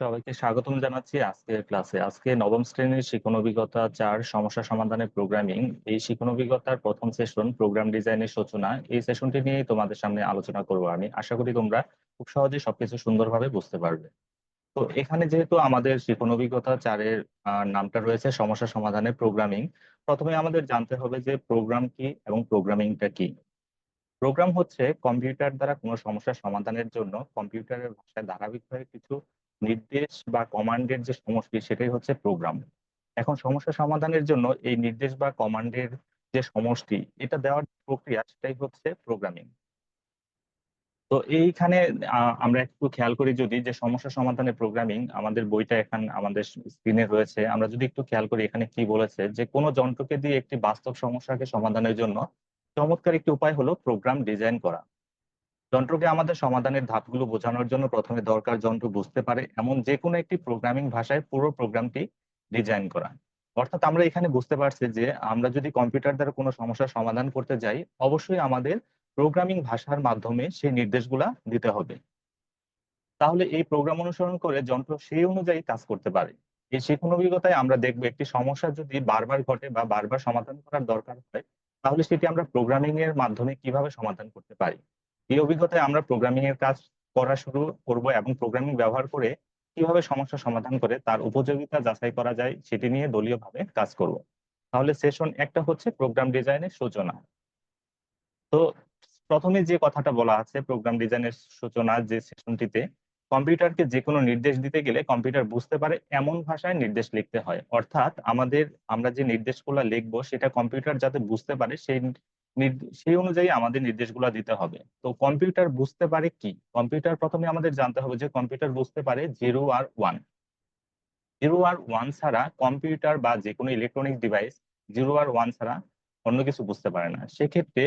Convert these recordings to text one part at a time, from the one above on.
সবাইকে স্বাগতম জানাচ্ছি আজকের ক্লাসে আজকে নবম শ্রেণির শিক্ষণ অভিজ্ঞতা চার সমস্যা সমাধানের প্রোগ্রামিং এই শিক্ষণ অভিজ্ঞতার প্রথম সেশন প্রোগ্রাম ডিজাইনের সূচনা। এই সেশনটি নিয়ে তোমাদের সামনে আলোচনা করব আমি। আশা করি তোমরা খুব সহজে সবকিছু সুন্দরভাবে বুঝতে পারবে। তো এখানে যেহেতু আমাদের শিক্ষণ অভিজ্ঞতা চারের নামটা রয়েছে সমস্যা সমাধানের প্রোগ্রামিং প্রথমে আমাদের জানতে হবে যে প্রোগ্রাম কি এবং প্রোগ্রামিংটা কি। প্রোগ্রাম হচ্ছে কম্পিউটার দ্বারা কোনো সমস্যার সমাধানের জন্য কম্পিউটারের ভাষায় ধারাবাহিকভাবে কিছু নির্দেশ বা কমান্ডের যে সমষ্টি, সেটাই হচ্ছে প্রোগ্রাম এখন সমস্যা সমাধানের জন্য এই নির্দেশ বা কমান্ডের যে সমষ্টি, এটা দেওয়ার প্রক্রিয়া, সেটাই হচ্ছে প্রোগ্রামিং তো এইখানে আমরা একটু খেয়াল করি যদি যে সমস্যা সমাধানের প্রোগ্রামিং আমাদের বইটা এখানে, আমাদের স্ক্রিনে রয়েছে, আমরা যদি একটু খেয়াল করি এখানে কি বলেছে যে কোনো যন্ত্রকে দিয়ে একটি বাস্তব সমস্যাকে সমাধানের জন্য চমৎকার একটি উপায় হলো প্রোগ্রাম ডিজাইন করা। যন্ত্রকে আমাদের সমাধানের ধাপগুলো বোঝানোর জন্য প্রথমে দরকার যন্ত্র বুঝতে পারে এমন যে কোনো একটি প্রোগ্রামিং ভাষায় পুরো প্রোগ্রামটি ডিজাইন করা। অর্থাৎ আমরা এখানে বুঝতে পারছি যে আমরা যদি কম্পিউটার দ্বারা কোনো সমস্যার সমাধান করতে যাই, অবশ্যই আমাদের প্রোগ্রামিং ভাষার মাধ্যমে সেই নির্দেশগুলা দিতে হবে। তাহলে এই প্রোগ্রাম অনুসরণ করে যন্ত্র সেই অনুযায়ী কাজ করতে পারে। এই শিক্ষণ অভিজ্ঞতায় আমরা দেখব একটি সমস্যা যদি বারবার ঘটে বা বারবার সমাধান করার দরকার হয়, তাহলে সেটি আমরা প্রোগ্রামিং এর মাধ্যমে কীভাবে সমাধান করতে পারি? এই অভিজ্ঞতায় আমরা প্রোগ্রামিং এর কাজ করা শুরু করব এবং প্রোগ্রামিং ব্যবহার করে কীভাবে সমস্যা সমাধান করে তার উপযোগিতা যাচাই করা যায় সেটি নিয়ে দলীয়ভাবে কাজ করব। তাহলে সেশন একটা হচ্ছে প্রোগ্রাম ডিজাইনের সূচনা। তো প্রথমে যে কথাটা বলা আছে প্রোগ্রাম ডিজাইনের সূচনা যে সেশনটিতে কম্পিউটারকে যে কোনো নির্দেশ দিতে গেলে কম্পিউটার বুঝতে পারে এমন ভাষায় নির্দেশ লিখতে হয়। অর্থাৎ আমাদের আমরা যে নির্দেশগুলো লিখব সেটা কম্পিউটার যাতে বুঝতে পারে সেই সেই অনুযায়ী আমাদের নির্দেশগুলো দিতে হবে। তো কম্পিউটার বুঝতে পারে কি? কম্পিউটার প্রথমে আমাদের জানতে হবে যে কম্পিউটার বুঝতে পারে জিরো আর ওয়ান। জিরো আর ওয়ান ছাড়া কম্পিউটার বা যে কোনো ইলেকট্রনিক ডিভাইস জিরো আর ওয়ান ছাড়া অন্য কিছু বুঝতে পারে না। সেক্ষেত্রে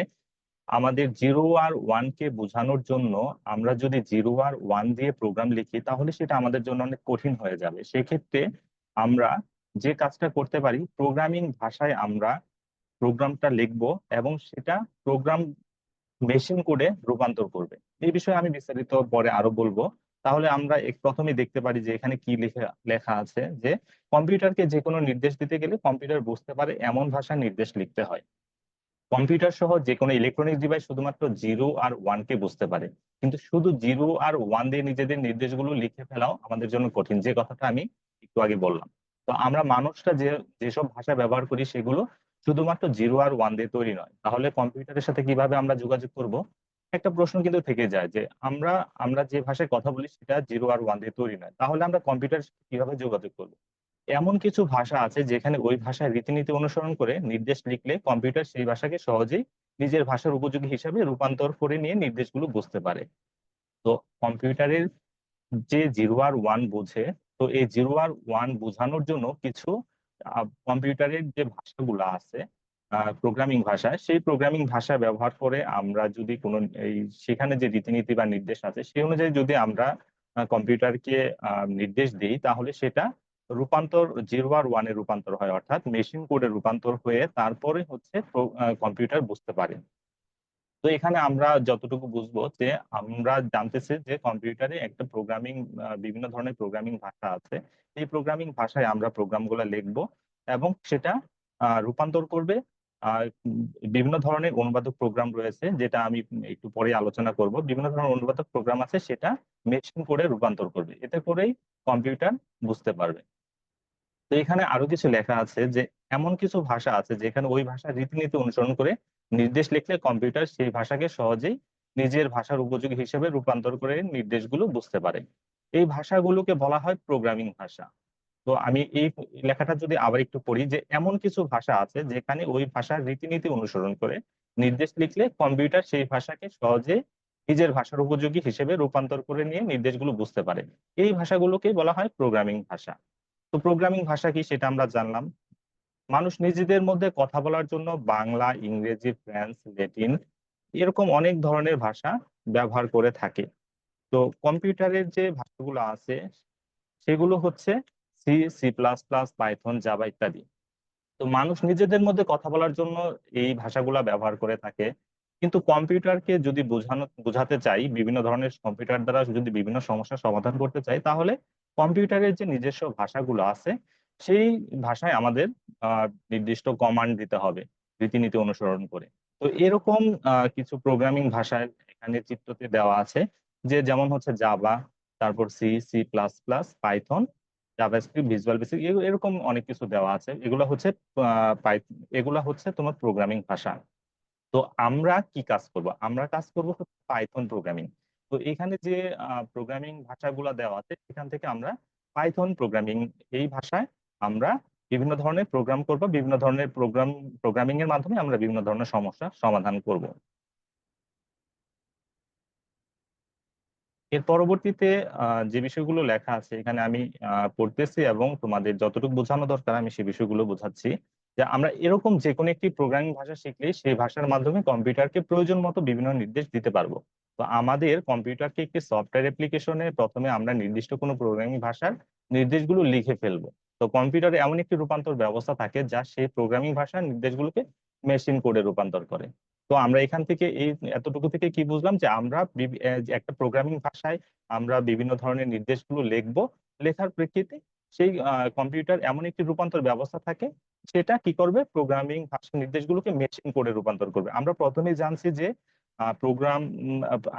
আমাদের জিরো আর ওয়ান কে বোঝানোর জন্য আমরা যদি জিরো আর ওয়ান দিয়ে প্রোগ্রাম লিখি, তাহলে সেটা আমাদের জন্য অনেক কঠিন হয়ে যাবে। সেক্ষেত্রে আমরা যে কাজটা করতে পারি, প্রোগ্রামিং ভাষায় আমরা প্রোগ্রামটা লিখব এবং সেটা প্রোগ্রাম মেশিন কোডে রূপান্তর করবে। এই বিষয়ে আমি বিস্তারিত পরে আরও বলব। তাহলে আমরা প্রথমে দেখতে পারি যে এখানে কি লেখা লেখা আছে যে কম্পিউটারকে যে কোনো নির্দেশ দিতে গেলে কম্পিউটার বুঝতে পারে এমন ভাষা নির্দেশ লিখতে হয়। কম্পিউটার সহ যে কোনো ইলেকট্রনিক ডিভাইস শুধুমাত্র জিরো আর ওয়ান কে বুঝতে পারে। কিন্তু শুধু জিরো আর ওয়ান দিয়ে নিজেদের নির্দেশগুলো লিখে ফেলাও আমাদের জন্য কঠিন। যে কথাটা আমি একটু আগে বললাম। তো আমরা মানুষরা যে, যেসব ভাষা ব্যবহার করি সেগুলো শুধুমাত্র জিরো আর ওয়ান দিয়ে তৈরি নয়। তাহলে কম্পিউটারের সাথে কীভাবে আমরা যোগাযোগ করব? একটা প্রশ্ন কিন্তু থেকে যায় যে আমরা আমরা যে ভাষায় কথা বলি সেটা জিরো আর ওয়ান দিয়ে তৈরি নয়। তাহলে আমরা কম্পিউটার কীভাবে যোগাযোগ করব? এমন কিছু ভাষা আছে যেখানে ওই ভাষায় রীতিনীতি অনুসরণ করে নির্দেশ লিখলে কম্পিউটার সেই ভাষাকে সহজেই নিজের ভাষার উপযোগী হিসাবে রূপান্তর করে নিয়ে নির্দেশগুলো বুঝতে পারে। তো কম্পিউটারের যে জিরো আর ওয়ান বুঝে, তো এই জিরো আর ওয়ান বোঝানোর জন্য কিছু কম্পিউটারের যে ভাষাগুলো আছে প্রোগ্রামিং ভাষা, সেই প্রোগ্রামিং ভাষা ব্যবহার করে আমরা যদি কোনো এই সেখানে যে রীতিনীতি বা নির্দেশ আছে, সেই অনুযায়ী যদি আমরা কম্পিউটারকে নির্দেশ দিই, তাহলে সেটা রূপান্তর জিরো আর ওয়ানে রূপান্তর হয়, অর্থাৎ মেশিন কোডে রূপান্তর হয়ে তারপরে হচ্ছে কম্পিউটার বুঝতে পারে। তো এখানে আমরা যতটুকু বুঝব যে আমরা জানতেছি যে কম্পিউটারে একটা প্রোগ্রামিং বিভিন্ন ধরনের প্রোগ্রামিং ভাষা আছে। এই প্রোগ্রামিং ভাষায় আমরা প্রোগ্রামগুলো লিখব এবং সেটা রূপান্তর করবে। আর বিভিন্ন ধরনের অনুবাদক প্রোগ্রাম রয়েছে যেটা আমি একটু পরে আলোচনা করব। বিভিন্ন ধরনের অনুবাদক প্রোগ্রাম আছে সেটা মেশিন করে রূপান্তর করবে। এতে করেই কম্পিউটার বুঝতে পারবে। তো এখানে আরও কিছু লেখা আছে যে এমন কিছু ভাষা আছে যেখানে ওই ভাষার রীতিনীতি অনুসরণ করে নির্দেশ লিখলে কম্পিউটার সেই ভাষাকে সহজেই নিজের ভাষার উপযোগী হিসেবে রূপান্তর করে নির্দেশগুলো বুঝতে পারে। এই ভাষাগুলোকে বলা হয় প্রোগ্রামিং ভাষা। তো আমি এই লেখাটা যদি আবার একটু পড়ি যে এমন কিছু ভাষা আছে যেখানে ওই ভাষার রীতিনীতি অনুসরণ করে নির্দেশ লিখলে কম্পিউটার সেই ভাষাকে সহজে নিজের ভাষার উপযোগী হিসেবে রূপান্তর করে নিয়ে নির্দেশগুলো বুঝতে পারে। এই ভাষাগুলোকে বলা হয় প্রোগ্রামিং ভাষা। তো প্রোগ্রামিং ভাষা কি সেটা আমরা জানলাম। মানুষ নিজেদের মধ্যে কথা বলার জন্য বাংলা, ইংরেজি, ফ্রান্স, ল্যাটিন এরকম অনেক ধরনের ভাষা ব্যবহার করে থাকে। তো কম্পিউটারের যে ভাষাগুলো আছে, সেগুলো হচ্ছে C C plus plus Python Java ইত্যাদি। তো মানুষ নিজেদের মধ্যে কথা বলার জন্য এই ভাষাগুলা ব্যবহার করে থাকে। কিন্তু কম্পিউটারকে যদি বোঝানো, বোঝাতে চাই, বিভিন্ন ধরনের কম্পিউটার দ্বারা যদি বিভিন্ন সমস্যার সমাধান করতে চাই, তাহলে কম্পিউটারের যে নিজস্ব ভাষাগুলো আছে সেই ভাষায় আমাদের নির্দিষ্ট কমান্ড দিতে হবে, রীতিনীতি অনুসরণ করে। তো এরকম কিছু প্রোগ্রামিং ভাষায় এখানে চিত্রতে দেওয়া আছে, যে যেমন হচ্ছে জাভা তারপর C C plus plus Python JavaScript Visual Basic এরকম অনেক কিছু দেওয়া আছে। এগুলো হচ্ছে এগুলা হচ্ছে তোমার প্রোগ্রামিং ভাষা। তো আমরা কি কাজ করব? আমরা কাজ করব হচ্ছে পাইথন প্রোগ্রামিং তো এখানে যে প্রোগ্রামিং ভাষাগুলো দেওয়া আছে সেখান থেকে আমরা পাইথন প্রোগ্রামিং এই ভাষায় আমরা বিভিন্ন ধরনের প্রোগ্রাম করব, বিভিন্ন ধরনের প্রোগ্রাম প্রোগ্রামিং এর মাধ্যমে আমরা বিভিন্ন ধরনের সমস্যা সমাধান করব। এর পরবর্তীতে যে বিষয়গুলো লেখা আছে, এখানে আমি পড়তেছি এবং তোমাদের যতটুকু বোঝানো দরকার, আমি সেই বিষয়গুলো বোঝাচ্ছি। যে আমরা এরকম যে কোনো একটি প্রোগ্রামিং ভাষা শিখলে সেই ভাষার মাধ্যমে কম্পিউটারকে প্রয়োজন মতো বিভিন্ন নির্দেশ দিতে পারব। তো আমাদের কম্পিউটারকে একটি সফটওয়্যার অ্যাপ্লিকেশনে প্রথমে আমরা নির্দিষ্ট কোনো প্রোগ্রামিং ভাষার নির্দেশগুলো লিখে ফেলব। তো কম্পিউটারে এমন একটি রূপান্তর ব্যবস্থা থাকে যা সেই প্রোগ্রামিং ভাষার নির্দেশগুলোকে মেশিন কোডে রূপান্তর করে। তো আমরা এখান থেকে এই এতটুকু থেকে কি বুঝলাম যে আমরা একটা প্রোগ্রামিং ভাষায় আমরা বিভিন্ন ধরনের নির্দেশগুলো লিখব, লেখার প্রেক্ষিতে সেই কম্পিউটার এমন একটি রূপান্তর ব্যবস্থা থাকে সেটা কি করবে? প্রোগ্রামিং ভাষার নির্দেশগুলোকে মেশিন কোডে রূপান্তর করবে। আমরা প্রথমেই জানছি যে প্রোগ্রাম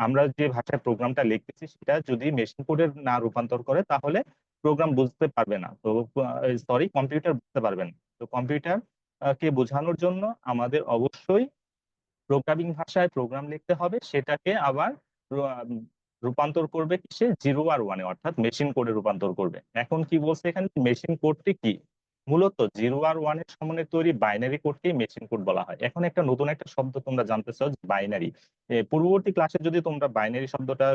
আমরা যে ভাষায় প্রোগ্রামটা লিখতেছি, সেটা যদি মেশিন কোডে না রূপান্তর করে, তাহলে প্রোগ্রাম বুঝতে পারবে না। তো সরি কম্পিউটার বুঝতে পারবে না। তো কম্পিউটার কে বোঝানোর জন্য আমাদের অবশ্যই প্রোগ্রামিং ভাষায় প্রোগ্রাম লিখতে হবে। সেটাকে আবার রূপান্তর করবে কিসে? জিরো আর ওয়ানে অর্থাৎ মেশিন কোডে রূপান্তর করবে। এখন কি বলছে এখানে? মেশিন কোডটি কি? মূলত জিরো আর ওয়ানের সমন্বয়ে তৈরি বাইনারি কোডকেই মেশিন কোড বলা হয়। এখন একটা নতুন একটা শব্দ তোমরা জানতে চাও বাইনারি পূর্ববর্তী ক্লাসে যদি তোমরা বাইনারি শব্দটা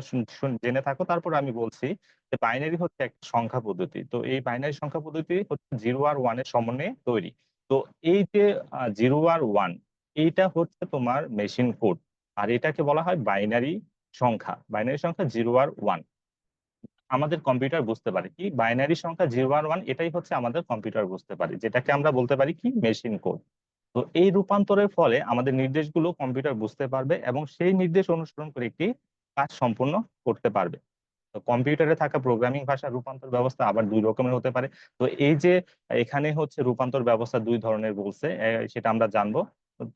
জেনে থাকো, তারপর আমি বলছি যে বাইনারি হচ্ছে একটা সংখ্যা পদ্ধতি। তো এই বাইনারি সংখ্যা পদ্ধতি হচ্ছে জিরো আর ওয়ানের সমন্বয়ে তৈরি। তো এই যে জিরো আর ওয়ান এইটা হচ্ছে তোমার মেশিন কোড আর এটাকে বলা হয় বাইনারি সংখ্যা। বাইনারি সংখ্যা জিরো আর ওয়ান আমাদের কম্পিউটার বুঝতে পারে কি? বাইনারি সংখ্যা জিরো আর ওয়ান এটাই হচ্ছে আমাদের কম্পিউটার বুঝতে পারে, যেটাকে আমরা বলতে পারি কি? মেশিন কোড তো এই রূপান্তরের ফলে আমাদের নির্দেশগুলো কম্পিউটার বুঝতে পারবে এবং সেই নির্দেশ অনুসরণ করে একটি কাজ সম্পূর্ণ করতে পারবে। তো কম্পিউটারে থাকা প্রোগ্রামিং ভাষা রূপান্তর ব্যবস্থা আবার দুই রকমের হতে পারে। তো এই যে এখানে হচ্ছে রূপান্তর ব্যবস্থা দুই ধরনের বলছে সেটা আমরা জানব।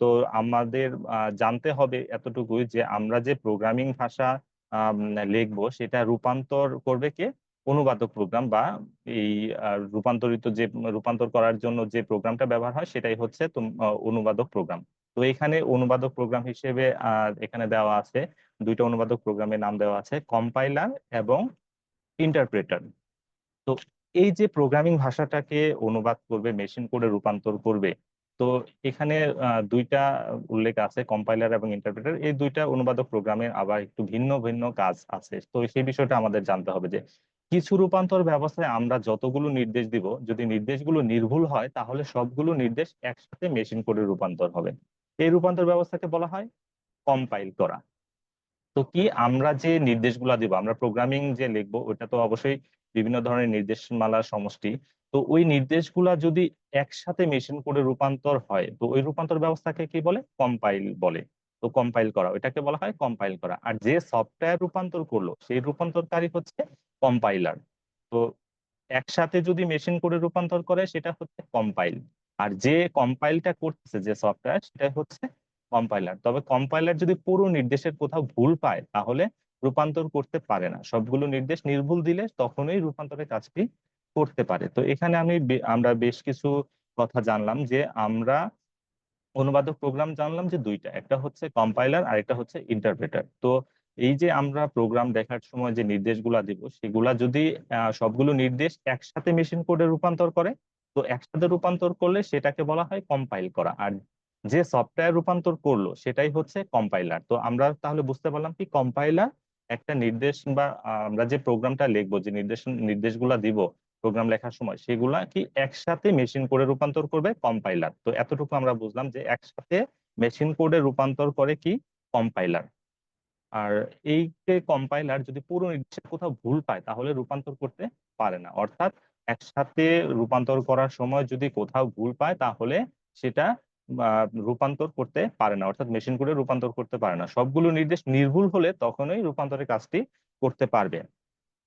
তো আমাদের জানতে হবে এতটুকুই যে আমরা যে প্রোগ্রামিং ভাষা লিখব, সেটা রূপান্তর করবে কে? অনুবাদক প্রোগ্রাম বা এই রূপান্তরিত যে, রূপান্তর করার জন্য যে প্রোগ্রামটা ব্যবহার হয়, সেটাই হচ্ছে অনুবাদক প্রোগ্রাম তো এখানে অনুবাদক প্রোগ্রাম হিসেবে এখানে দেওয়া আছে, দুইটা অনুবাদক প্রোগ্রামের নাম দেওয়া আছে কম্পাইলার এবং ইন্টারপ্রেটার তো এই যে প্রোগ্রামিং ভাষাটাকে অনুবাদ করবে মেশিন করে রূপান্তর করবে তো এখানে দুইটা উল্লেখ আছে কম্পাইলার এবং ইন্টারপ্রেটার এই দুইটা অনুবাদক প্রোগ্রামের আবার একটু ভিন্ন ভিন্ন কাজ আছে। তো সেই বিষয়টা আমাদের জানতে হবে যে, কিছু রূপান্তর ব্যবস্থায় আমরা যতগুলো নির্দেশ দিব, যদি নির্দেশগুলো নির্ভুল হয়, তাহলে সবগুলো নির্দেশ একসাথে মেশিন কোডে রূপান্তর হবে। এই রূপান্তর ব্যবস্থাকে বলা হয় কম্পাইল করা। তো কি আমরা যে নির্দেশগুলা দিব, আমরা প্রোগ্রামিং যে লিখব, ওটা তো অবশ্যই বিভিন্ন ধরনের নির্দেশমালার সমষ্টি। তো ওই নির্দেশগুলা যদি একসাথে মেশিন করে রূপান্তর হয়, তো ওই রূপান্তর ব্যবস্থাকে কি বলে? কম্পাইল বলে। তো কম্পাইল করা, ওইটাকে বলা হয় কম্পাইল করা। আর যে সফটওয়্যার রূপান্তর করল, সেই রূপান্তরকারী হচ্ছে কম্পাইলার তো একসাথে যদি মেশিন করে রূপান্তর করে, সেটা হচ্ছে কম্পাইল আর যে কম্পাইলটা করতেছে, যে সফটওয়্যার সেটা হচ্ছে কম্পাইলার তবে কম্পাইলার যদি পুরো নির্দেশের কোথাও ভুল পায়, তাহলে রূপান্তর করতে পারে না। সবগুলো নির্দেশ নির্ভুল দিলে তখনই রূপান্তরের কাজটি করতে পারে। তো এখানে আমি আমরা বেশ কিছু কথা জানলাম যে আমরা অনুবাদক প্রোগ্রাম জানলাম যে দুইটা, একটা হচ্ছে কম্পাইলার আর একটা হচ্ছে ইন্টারপ্রেটার তো এই যে আমরা প্রোগ্রাম দেখার সময় যে নির্দেশগুলা দিব, সেগুলা যদি সবগুলো নির্দেশ একসাথে মেশিন কোডে রূপান্তর করে, তো একসাথে রূপান্তর করলে সেটাকে বলা হয় কম্পাইল করা। আর যে সফটওয়্যার রূপান্তর করল, সেটাই হচ্ছে কম্পাইলার তো আমরা তাহলে বুঝতে পারলাম কি কম্পাইলার একটা নির্দেশ বা আমরা যে প্রোগ্রামটা লিখব, যে নির্দেশ, নির্দেশগুলা দিব প্রোগ্রাম লেখার সময় সেগুলা কি একসাথে মেশিন কোডে রূপান্তর করবে কম্পাইলার তো এতটুকু আমরা বুঝলাম যে একসাথে মেশিন কোডে রূপান্তর করে কি কম্পাইলার আর এই কম্পাইলার যদি পুরো নির্দেশের কোথাও ভুল পায়, তাহলে রূপান্তর করতে পারে না। অর্থাৎ একসাথে রূপান্তর করার সময় যদি কোথাও ভুল পায়, তাহলে সেটা রূপান্তর করতে পারে না। অর্থাৎ মেশিন কোডে রূপান্তর করতে পারে না। সবগুলো নির্দেশ নির্ভুল হলে তখনই রূপান্তরের কাজটি করতে পারবে।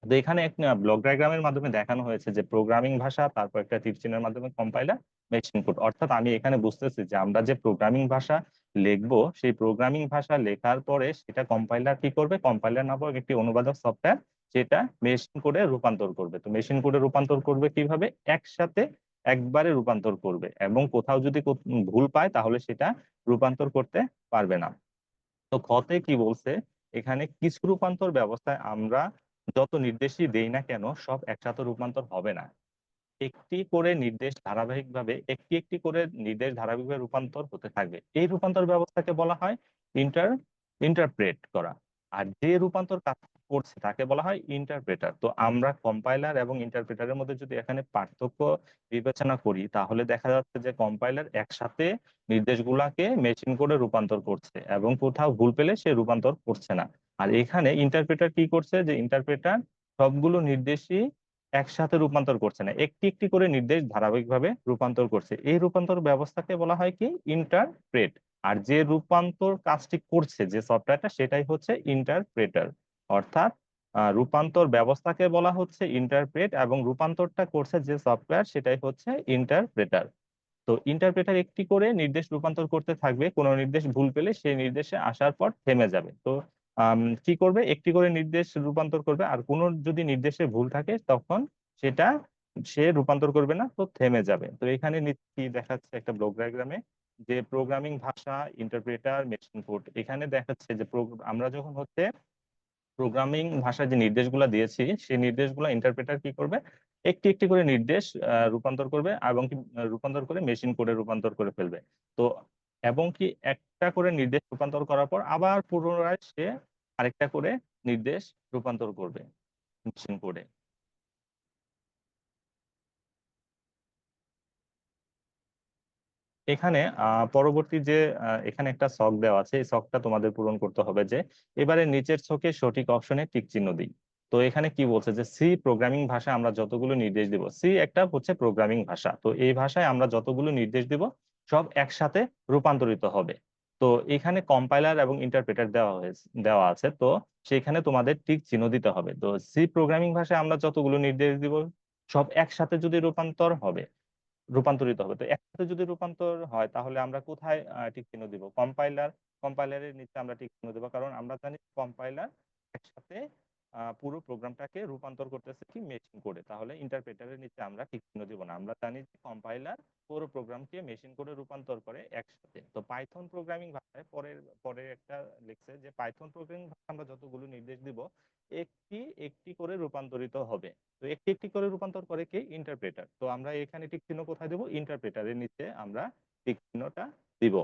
তো এখানে এক ব্লক ডায়াগ্রামের মাধ্যমে দেখানো হয়েছে যে প্রোগ্রামিং ভাষা, তারপর একটা তীর চিহ্নের মাধ্যমে কম্পাইলার মেশিন কোড অর্থাৎ আমি এখানে বুঝতেছি যে আমরা যে প্রোগ্রামিং ভাষা লিখব, সেই প্রোগ্রামিং ভাষা লেখার পরে সেটা কম্পাইলার কি করবে? কম্পাইলার নামক একটি অনুবাদক সফটওয়্যার সেটা মেশিন কোডে রূপান্তর করবে। তো মেশিন কোডে রূপান্তর করবে কীভাবে? একসাথে একবারে রূপান্তর করবে এবং কোথাও যদি ভুল পায় তাহলে সেটা রূপান্তর করতে পারবে না। তো খতে কি বলছে? এখানে কিছু রূপান্তর ব্যবস্থায় আমরা যত নির্দেশই দেই না কেন, সব একসাথে রূপান্তর হবে না। একটি করে নির্দেশ ধারাবাহিকভাবে একটি একটি করে নির্দেশ ধারাবাহিকভাবে রূপান্তর হতে থাকবে। এই রূপান্তর ব্যবস্থাকে বলা হয় ইন্টার ইন্টারপ্রেট করা। আর যে রূপান্তর কাজ করছে তাকে বলা হয় ইন্টারপ্রেটার তো আমরা কম্পাইলার এবং ইন্টারপ্রেটারের মধ্যে যদি এখানে পার্থক্য বিবেচনা করি, তাহলে দেখা যাচ্ছে যে কম্পাইলার একসাথে নির্দেশগুলাকে মেশিন করে রূপান্তর করছে এবং কোথাও ভুল পেলে সে রূপান্তর করছে না। আর এখানে ইন্টারপ্রেটার কি করছে? যে ইন্টারপ্রেটার সবগুলো নির্দেশই একসাথে রূপান্তর করছে না, একটি একটি করে নির্দেশ ধারাবাহিকভাবে রূপান্তর করছে। এই রূপান্তর ব্যবস্থাকে বলা হয় কি? ইন্টারপ্রেট আর যে রূপান্তর কাজটি করছে, যে সফটওয়্যারটা সেটাই হচ্ছে ইন্টারপ্রেটার অর্থাৎ রূপান্তর ব্যবস্থাকে বলা হচ্ছে ইন্টারপ্রেট এবং রূপান্তরটা করছে যে সফটওয়্যার সেটাই হচ্ছে ইন্টারপ্রেটার তো ইন্টারপ্রেটার একটি করে নির্দেশ রূপান্তর করতে থাকবে, কোনো নির্দেশ ভুল পেলে সেই নির্দেশে আসার পর থেমে যাবে। তো কি করবে? একটি করে নির্দেশ রূপান্তর করবে। আর কোনো যদি নির্দেশে ভুল থাকে, তখন সেটা সে রূপান্তর করবে না, তো থেমে যাবে। তো এখানে কি দেখাচ্ছে একটা ব্লক ডায়াগ্রামে যে প্রোগ্রামিং ভাষা ইন্টারপ্রেটার মেশিন কোড এখানে দেখাচ্ছে যে আমরা যখন হচ্ছে প্রোগ্রামিং ভাষায় যে নির্দেশগুলো দিয়েছি, সেই নির্দেশগুলো ইন্টারপ্রেটার কি করবে? একটি একটি করে নির্দেশ রূপান্তর করবে এবং রূপান্তর করে মেশিন কোডে রূপান্তর করে ফেলবে। তো এবং কি একটা করে নির্দেশ রূপান্তর করার পর আবার পুনরায় সে আরেকটা করে নির্দেশ রূপান্তর করবে মেশিন কোডে এখানে পরবর্তী যে এখানে একটা শখ দেওয়া আছে, এই শখটা তোমাদের পূরণ করতে হবে যে, এবারে নিচের ছকে সঠিক অপশনে টিক চিহ্ন দিই। তো এখানে কি বলছে যে সি প্রোগ্রামিং ভাষা আমরা যতগুলো নির্দেশ দিব সি একটা হচ্ছে প্রোগ্রামিং ভাষা, তো এই ভাষায় আমরা যতগুলো নির্দেশ দিব সব একসাথে রূপান্তরিত হবে। তো এখানে কম্পাইলার এবং ইন্টারপ্রেটার দেওয়া হয়েছে, দেওয়া আছে। তো সেখানে তোমাদের টিক চিহ্ন দিতে হবে। তো সি প্রোগ্রামিং ভাষায় আমরা যতগুলো নির্দেশ দিব, সব একসাথে যদি রূপান্তর হবে, রূপান্তরিত হবে, তো একসাথে যদি রূপান্তর হয়, তাহলে আমরা কোথায় টিক চিহ্ন দিব? কম্পাইলার কম্পাইলারের নিচে আমরা টিক চিহ্ন দেবো, কারণ আমরা জানি কম্পাইলার একসাথে পুরো প্রোগ্রামটাকে রূপান্তর করতেছে কি মেশিন কোডে তাহলে ইন্টারপ্রেটারের নিচে আমরা টিক চিহ্ন দিব না? আমরা জানি যে কম্পাইলার পুরো প্রোগ্রামকে মেশিন কোডে রূপান্তর করে একসাথে। তো পাইথন প্রোগ্রামিং ভাষায় পরের পরের একটা লিখছে যে পাইথন প্রোগ্রামিং ভাষায় আমরা যতগুলো নির্দেশ দিব, একটি একটি করে রূপান্তরিত হবে। তো একটি একটি করে রূপান্তর করে কে? ইন্টারপ্রেটার তো আমরা এখানে টিক চিহ্ন কোথায় দেব? ইন্টারপ্রেটারের নিচে আমরা টিক চিহ্নটা দিব।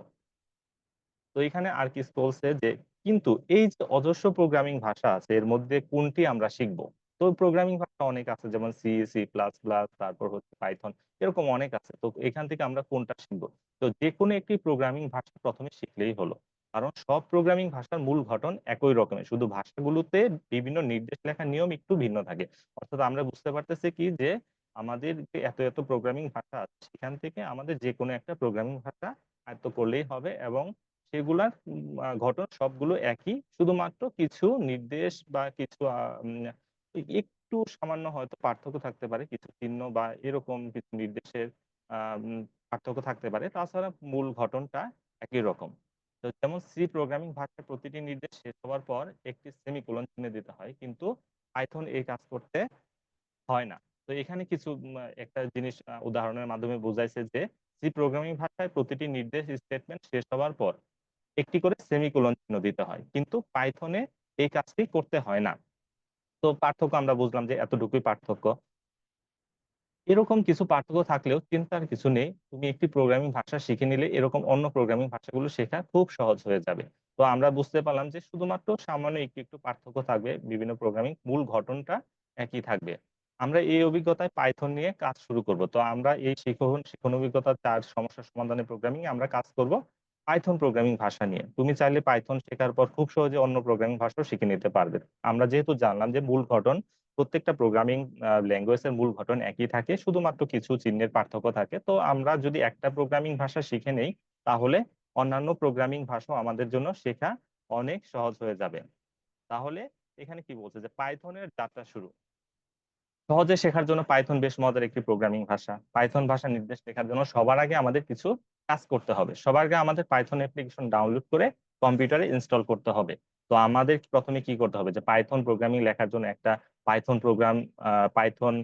তো এখানে আর কি বলছে যে কিন্তু এই যে অজস্র প্রোগ্রামিং ভাষা আছে, এর মধ্যে কোনটি আমরা শিখব? তো প্রোগ্রামিং ভাষা অনেক আছে, যেমন সি সি প্লাস প্লাস তারপর হচ্ছে পাইথন এরকম অনেক আছে। তো এখান থেকে আমরা কোনটা শিখব? তো যে কোনো একটি প্রোগ্রামিং ভাষা প্রথমে শিখলেই হলো। কারণ সব প্রোগ্রামিং ভাষার মূল ঘটন একই রকমের। শুধু ভাষাগুলোতে বিভিন্ন নির্দেশ লেখার নিয়ম একটু ভিন্ন থাকে। অর্থাৎ আমরা বুঝতে পারতেছি কি যে আমাদের যে এত এত প্রোগ্রামিং ভাষা আছে, সেখান থেকে আমাদের যে কোনো একটা প্রোগ্রামিং ভাষা আয়ত্ত করলেই হবে এবং সেগুলার ঘটন সবগুলো একই। শুধুমাত্র কিছু নির্দেশ বা কিছু একটু সামান্য হয়তো পার্থক্য থাকতে পারে, কিছু চিহ্ন বা এরকম কিছু নির্দেশের পার্থক্য থাকতে পারে। তাছাড়া মূল ঘটনটা একই রকম। তো যেমন সি প্রোগ্রামিং ভাষার প্রতিটি নির্দেশ শেষ হওয়ার পর একটি সেমিকোলন চিহ্ন দিতে হয়, কিন্তু পাইথন এই কাজ করতে হয় না। তো এখানে কিছু একটা জিনিস উদাহরণের মাধ্যমে বোঝাইছে যে সি প্রোগ্রামিং ভাষায় প্রতিটি নির্দেশ স্টেটমেন্ট শেষ হওয়ার পর একটি করে সেমিকোলন চিহ্ন দিতে হয়। কিন্তু পাইথনে এই কাজটি করতে হয় না। তো পার্থক্য আমরা বুঝলাম যে এতটুকুই পার্থক্য। এরকম কিছু পার্থক্য থাকলেও চিন্তার কিছু নেই। তুমি একটি প্রোগ্রামিং ভাষা শিখে নিলে এরকম অন্য প্রোগ্রামিং ভাষাগুলো শেখা খুব সহজ হয়ে যাবে। তো আমরা বুঝতে পারলাম যে শুধুমাত্র সামান্য একটু একটু পার্থক্য থাকবে, বিভিন্ন প্রোগ্রামিং মূল ঘটনটা একই থাকবে। আমরা এই অভিজ্ঞতায় পাইথন নিয়ে কাজ শুরু করব। তো আমরা এই শিখন শিখন অভিজ্ঞতা চার সমস্যা সমাধানের প্রোগ্রামিং আমরা কাজ করব। পাইথন প্রোগ্রামিং ভাষা নিয়ে। তুমি চাইলে পাইথন শেখার পর খুব সহজে অন্য প্রোগ্রামিং ভাষাও শিখে নিতে পারবে। আমরা যেহেতু জানলাম যে মূল ঘটন, প্রত্যেকটা প্রোগ্রামিং ল্যাঙ্গুয়েজের মূল ঘটন একই থাকে, শুধুমাত্র কিছু চিহ্নের পার্থক্য থাকে। তো আমরা যদি একটা প্রোগ্রামিং ভাষা শিখে নেই, তাহলে অন্যান্য প্রোগ্রামিং ভাষাও আমাদের জন্য শেখা অনেক সহজ হয়ে যাবে। তাহলে এখানে কি বলছে যে পাইথনের যাত্রা শুরু। সহজে শেখার জন্য পাইথন বেশ মজার একটি প্রোগ্রামিং ভাষা। পাইথন ভাষা নির্দেশ শেখার জন্য সবার আগে আমাদের কিছু কাজ করতে হবে। সবার আগে আমাদের পাইথন অ্যাপ্লিকেশন ডাউনলোড করে কম্পিউটারে ইনস্টল করতে হবে। তো আমাদের প্রথমে কি করতে হবে? যে পাইথন প্রোগ্রামিং লেখার জন্য একটা পাইথন প্রোগ্রাম পাইথন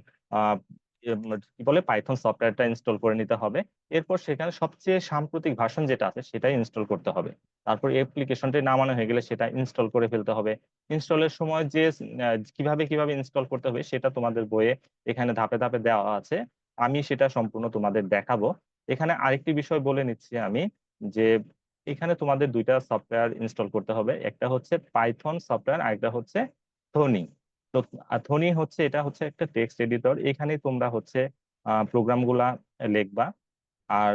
কি বলে? পাইথন সফটওয়্যারটা ইনস্টল করে নিতে হবে। এরপর সেখানে সবচেয়ে সাম্প্রতিক ভাষণ যেটা আছে সেটাই ইনস্টল করতে হবে। তারপর অ্যাপ্লিকেশনটি নামানো হয়ে গেলে সেটা ইনস্টল করে ফেলতে হবে। ইনস্টলের সময় যে কীভাবে কীভাবে ইনস্টল করতে হবে সেটা তোমাদের বইয়ে এখানে ধাপে ধাপে দেওয়া আছে। আমি সেটা সম্পূর্ণ তোমাদের দেখাবো। এখানে আরেকটি বিষয় বলে নিচ্ছি আমি, যে এখানে তোমাদের দুইটা সফটওয়্যার ইনস্টল করতে হবে। একটা হচ্ছে পাইথন সফটওয়্যার আরেকটা হচ্ছে থনি তো থনি হচ্ছে, এটা হচ্ছে একটা টেক্সট এডিটর এখানে তোমরা হচ্ছে প্রোগ্রামগুলা লিখবা। আর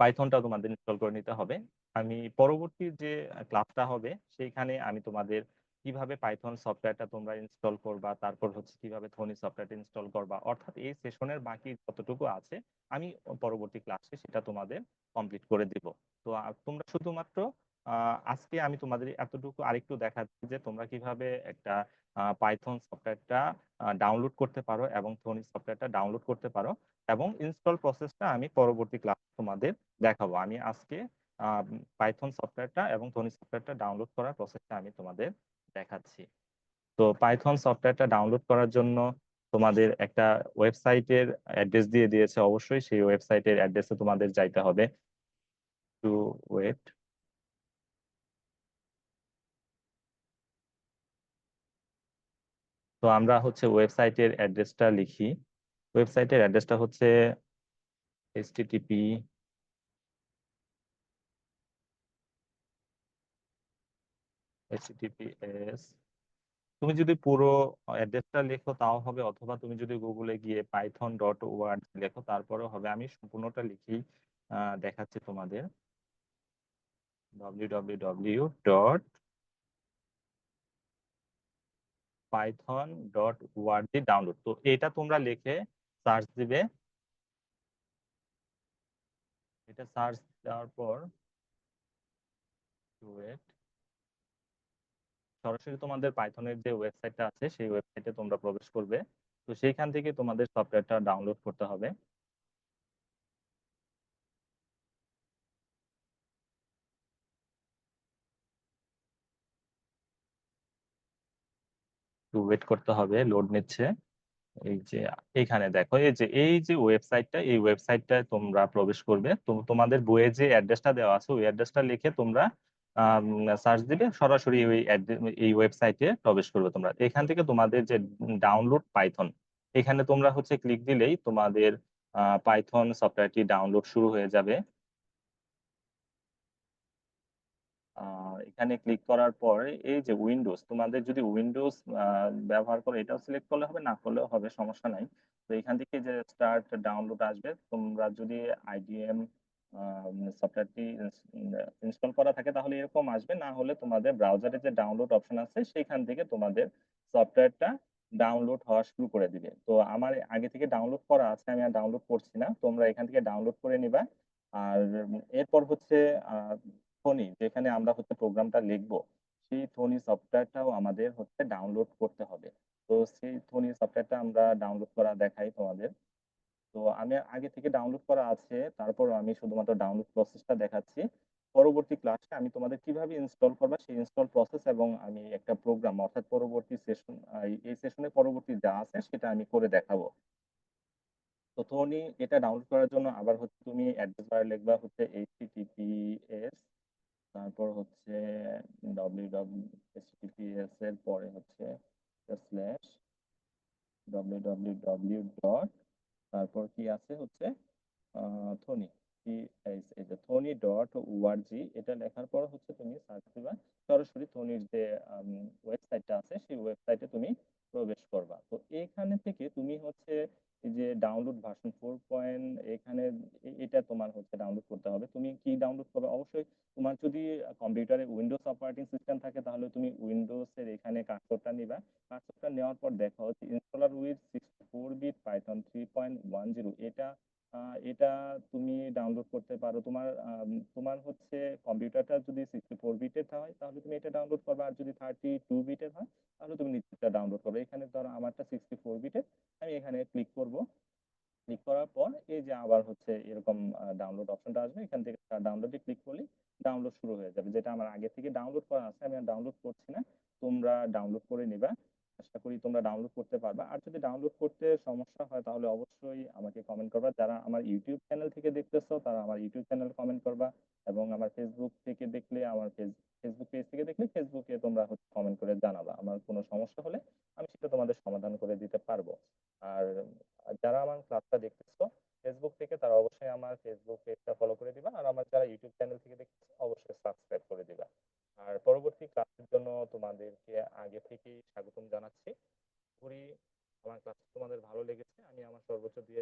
পাইথনটা তোমাদের ইনস্টল করে নিতে হবে। আমি পরবর্তী যে ক্লাসটা হবে, সেইখানে আমি তোমাদের কীভাবে পাইথন সফটওয়্যারটা তোমরা ইনস্টল করবা, তারপর হচ্ছে কীভাবে থনি সফটওয়্যারটা ইনস্টল করবা, অর্থাৎ এই সেশনের বাকি যতটুকু আছে, আমি পরবর্তী ক্লাসে সেটা তোমাদের কমপ্লিট করে দিব। তো তোমরা শুধুমাত্র আজকে আমি তোমাদের এতটুকু আরেকটু দেখাচ্ছি যে তোমরা কীভাবে একটা পাইথন সফটওয়্যারটা ডাউনলোড করতে পারো এবং থনি সফটওয়্যারটা ডাউনলোড করতে পারো এবং ইনস্টল প্রসেসটা আমি পরবর্তী ক্লাস তোমাদের দেখাবো। আমি আজকে পাইথন সফটওয়্যারটা এবং থনি সফটওয়্যারটা ডাউনলোড করার প্রসেসটা আমি তোমাদের দেখাচ্ছি। তো পাইথন সফটওয়্যারটা ডাউনলোড করার জন্য তোমাদের একটা ওয়েবসাইটের অ্যাড্রেস দিয়ে দিয়েছে। অবশ্যই সেই ওয়েবসাইটের অ্যাড্রেসে তোমাদের যাইতে হবে। টু ওয়েট তো আমরা হচ্ছে ওয়েবসাইটের অ্যাড্রেসটা লিখি। ওয়েবসাইটের অ্যাড্রেসটা হচ্ছে http https তুমি যদি পুরো অ্যাড্রেসটা লেখো তাও হবে, অথবা তুমি যদি গুগলে গিয়ে পাইথন ডট ওয়ার্ড লেখো, তারপরেও হবে। আমি সম্পূর্ণটা লিখি দেখাচ্ছি তোমাদের। Www ডট পাইথন ডট ওয়ার্ডি ডাউনলোড তো এটা তোমরা লিখে সার্চ দিবে। এটা সার্চ দেওয়ার পর সরাসরি তোমাদের পাইথনের যে ওয়েবসাইটটা আছে, সেই ওয়েবসাইটে তোমরা প্রবেশ করবে। তো সেইখান থেকে তোমাদের সফটওয়্যারটা ডাউনলোড করতে হবে। ওয়েট করতে হবে লোড নিচ্ছে। এই যে, এখানে দেখো, এই যে এই যে ওয়েবসাইটটা এই ওয়েবসাইটটায় তোমরা প্রবেশ করবে। তোমাদের বইয়ে যে অ্যাড্রেসটা দেওয়া আছে, ওই অ্যাড্রেসটা লিখে তোমরা সার্চ দিবে, সরাসরি ওই এই ওয়েবসাইটে প্রবেশ করবে তোমরা। এখান থেকে তোমাদের যে ডাউনলোড পাইথন এখানে তোমরা হচ্ছে ক্লিক দিলেই তোমাদের পাইথন সফটওয়্যারটি ডাউনলোড শুরু হয়ে যাবে। এখানে ক্লিক করার পর এই যে উইন্ডোজ তোমাদের যদি উইন্ডোজ ব্যবহার করে এটাও সিলেক্ট করলে হবে, না করলেও হবে, সমস্যা নাই। তো এখান থেকে যে স্টার্ট ডাউনলোড আসবে, তোমরা যদি আইডিএম সফটওয়্যারটি ইনস্টল করা থাকে, তাহলে এরকম আসবে। না হলে তোমাদের ব্রাউজারে যে ডাউনলোড অপশন আছে, সেখান থেকে তোমাদের সফটওয়্যারটা ডাউনলোড হওয়া শুরু করে দিবে। তো আমার আগে থেকে ডাউনলোড করা আছে, আমি আর ডাউনলোড করছি না। তোমরা এখান থেকে ডাউনলোড করে নিবা। আর এরপর হচ্ছে থনি যেখানে আমরা হচ্ছে প্রোগ্রামটা লিখব, সেই থনি সফটওয়্যারটাও আমাদের হচ্ছে ডাউনলোড করতে হবে। তো সেই থনি সফটওয়্যারটা আমরা ডাউনলোড করা দেখাই তোমাদের। তো আমি আগে থেকে ডাউনলোড করা আছে তারপর আমি শুধুমাত্র ডাউনলোড প্রসেসটা দেখাচ্ছি। পরবর্তী ক্লাসে আমি তোমাদের কীভাবে ইনস্টল করবা সেই ইনস্টল প্রসেস এবং আমি একটা প্রোগ্রাম অর্থাৎ পরবর্তী সেশন এই সেশনের পরবর্তী যা আছে সেটা আমি করে দেখাবো। তো থনি এটা ডাউনলোড করার জন্য আবার হচ্ছে তুমি অ্যাড্রেস বারে লিখবা হচ্ছে এইচটিটিপিএস তারপর হচ্ছে ডব্লিউ ডব্লিউ এর পরে হচ্ছে স্ল্যাশ তারপর কি আছে হচ্ছে? থনি এই যে থনি ডট ওআরজি এটা লেখার পর হচ্ছে তুমি সার্চ দিবা। সরাসরি থনির যে ওয়েবসাইটটা আছে, সেই ওয়েবসাইটে তুমি প্রবেশ করবা। তো এখানে থেকে তুমি হচ্ছে যে ডাউনলোড ভার্সন ফোর পয়েন্ট এখানে এটা তোমার হচ্ছে ডাউনলোড করতে হবে তুমি কি ডাউনলোড করবে অবশ্যই তোমার যদি কম্পিউটারে উইন্ডোজ অপারেটিং সিস্টেম থাকে, তাহলে তুমি উইন্ডোজের এখানে কার্সরটা নিবা কার্সরটা নেওয়ার পর দেখো installer with sixty four bit Python three point one zero এটা এটা তুমি ডাউনলোড করতে পারো। তোমার তোমার হচ্ছে কম্পিউটারটা যদি 64 বিটের হয়, তাহলে তুমি এটা ডাউনলোড করবে আর যদি 32 বিটের হয়, তাহলে তুমি নিচেরটা ডাউনলোড করবে। এখানে ধরো আমারটা 64 বিটের। আমি এখানে ক্লিক করব। ক্লিক করার পর এই যে আবার হচ্ছে এরকম ডাউনলোড অপশনটা আসবে। এখান থেকে ডাউনলোডে ক্লিক করলেই ডাউনলোড শুরু হয়ে যাবে। যেটা আমার আগে থেকে ডাউনলোড করা আছে, আমি আর ডাউনলোড করছি না। তোমরা ডাউনলোড করে নিবা। আশা করি তোমরা ডাউনলোড করতে পারবা। আর যদি ডাউনলোড করতে সমস্যা হয়, তাহলে অবশ্যই আমাকে কমেন্ট করবা। যারা আমার ইউটিউব চ্যানেল থেকে দেখতেছো, তারা আমার ইউটিউব চ্যানেল কমেন্ট করবা এবং আমার ফেসবুক থেকে দেখলে, আমার ফেস Facebook পেজ থেকে দেখলে ফেসবুকে তোমরা কমেন্ট করে জানাবা। আমার কোনো সমস্যা হলে আমি সেটা তোমাদের সমাধান করে দিতে পারব। আর যারা আমার ক্লাসটা দেখতেছো Facebook থেকে তারা অবশ্যই আমার Facebook পেজটা ফলো করে দিবা। YouTube চ্যানেল থেকে দেখছ অবশ্যই সাবস্ক্রাইব করে দিবা। আর পরবর্তী ক্লাসের জন্য তোমাদেরকে আগে থেকেই স্বাগতম জানাচ্ছি। করি আমার ক্লাস তোমাদের ভালো লেগেছে। আমি আমার সর্বোচ্চ দিয়ে